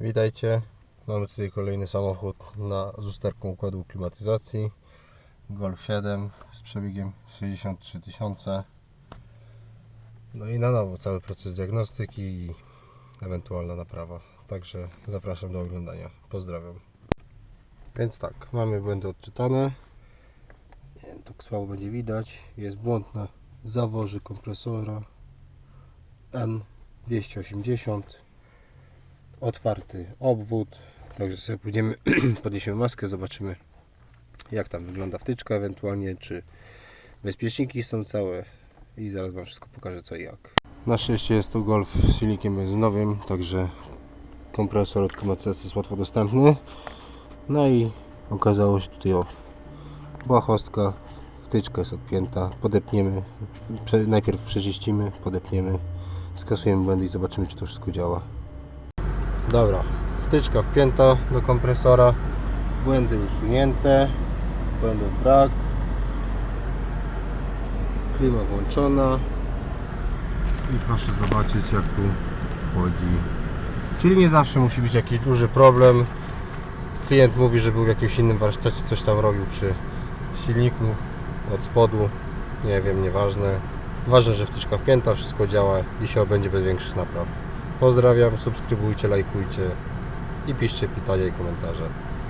Witajcie. Mamy tutaj kolejny samochód na z usterką układu klimatyzacji. Golf 7 z przebiegiem 63 tysiące. No i na nowo cały proces diagnostyki i ewentualna naprawa. Także zapraszam do oglądania. Pozdrawiam. Więc tak, mamy błędy odczytane. Nie wiem, tak słabo będzie widać. Jest błąd na zaworze kompresora N280 otwarty obwód. Także sobie pójdziemy, podniesiemy maskę, zobaczymy jak tam wygląda wtyczka, ewentualnie czy bezpieczniki są całe i zaraz Wam wszystko pokażę co i jak. Na szczęście jest to Golf z silnikiem benzynowym, także kompresor od klimatyzacji jest łatwo dostępny. No i okazało się tutaj o błahostka, wtyczka jest odpięta, podepniemy, najpierw przeczyścimy, podepniemy, skasujemy błędy i zobaczymy czy to wszystko działa. Dobra, wtyczka wpięta do kompresora, błędy usunięte, błędów brak, klima włączona i proszę zobaczyć jak tu chodzi. Czyli nie zawsze musi być jakiś duży problem. Klient mówi, że był w jakimś innym warsztacie, coś tam robił przy silniku od spodu. Nie wiem, nieważne. Ważne, że wtyczka wpięta, wszystko działa i się obędzie bez większych napraw. Pozdrawiam, subskrybujcie, lajkujcie i piszcie pytania i komentarze.